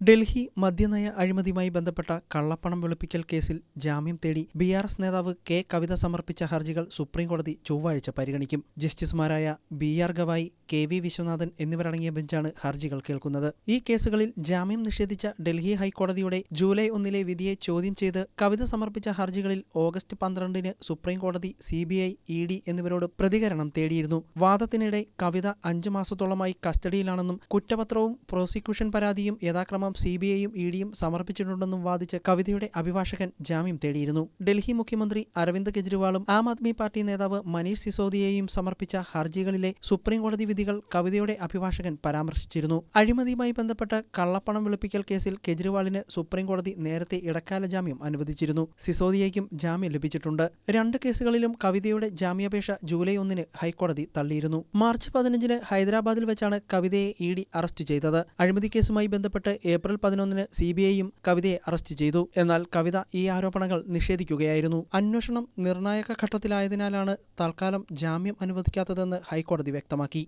ഡൽഹി മദ്യനയ അഴിമതിയുമായി ബന്ധപ്പെട്ട കള്ളപ്പണം വെളുപ്പിക്കൽ കേസിൽ ജാമ്യം തേടി ബി ആർ എസ് നേതാവ് കെ കവിത സമർപ്പിച്ച ഹർജികൾ സുപ്രീംകോടതി ചൊവ്വാഴ്ച പരിഗണിക്കും. ജസ്റ്റിസുമാരായ B R Gavai K V Viswanathan എന്നിവരടങ്ങിയ ബെഞ്ചാണ് ഹർജികൾ കേൾക്കുന്നത്. ഈ കേസുകളിൽ ജാമ്യം നിഷേധിച്ച ഡൽഹി ഹൈക്കോടതിയുടെ ജൂലൈ ഒന്നിലെ വിധിയെ ചോദ്യം ചെയ്ത് കവിത സമർപ്പിച്ച ഹർജികളിൽ ഓഗസ്റ്റ് പന്ത്രണ്ടിന് സുപ്രീംകോടതി C B I E D എന്നിവരോട് പ്രതികരണം തേടിയിരുന്നു. വാദത്തിനിടെ കവിത അഞ്ചു മാസത്തോളമായി കസ്റ്റഡിയിലാണെന്നും കുറ്റപത്രവും പ്രോസിക്യൂഷൻ പരാതിയും യഥാക്രമം സി ബി ഐയും ഇ ഡിയും സമർപ്പിച്ചിട്ടുണ്ടെന്നും വാദിച്ച് കവിതയുടെ അഭിഭാഷകൻ ജാമ്യം തേടിയിരുന്നു. ഡൽഹി മുഖ്യമന്ത്രി അരവിന്ദ് കെജ്രിവാളും ആം ആദ്മി പാർട്ടി നേതാവ് മനീഷ് സിസോദിയയും സമർപ്പിച്ച ഹർജികളിലെ സുപ്രീംകോടതി വിധികൾ കവിതയുടെ അഭിഭാഷകൻ പരാമർശിച്ചിരുന്നു. അഴിമതിയുമായി ബന്ധപ്പെട്ട് കള്ളപ്പണം വെളുപ്പിക്കൽ കേസിൽ കെജ്രിവാളിന് സുപ്രീംകോടതി നേരത്തെ ഇടക്കാല ജാമ്യം അനുവദിച്ചിരുന്നു. സിസോദിയയ്ക്കും ജാമ്യം ലഭിച്ചിട്ടുണ്ട്. രണ്ട് കേസുകളിലും കവിതയുടെ ജാമ്യാപേക്ഷ ജൂലൈ ഒന്നിന് ഹൈക്കോടതി തള്ളിയിരുന്നു. മാർച്ച് പതിനഞ്ചിന് ഹൈദരാബാദിൽ വെച്ചാണ് കവിതയെ ഇ ഡി അറസ്റ്റ് ചെയ്തത്. അഴിമതി കേസുമായി ബന്ധപ്പെട്ട് ഏപ്രിൽ പതിനൊന്നിന് സി ബി ഐയും കവിതയെ അറസ്റ്റ് ചെയ്തു. എന്നാൽ കവിത ഈ ആരോപണങ്ങൾ നിഷേധിക്കുകയായിരുന്നു. അന്വേഷണം നിർണായക ഘട്ടത്തിലായതിനാലാണ് തൽക്കാലം ജാമ്യം അനുവദിക്കാത്തതെന്ന് ഹൈക്കോടതി വ്യക്തമാക്കി.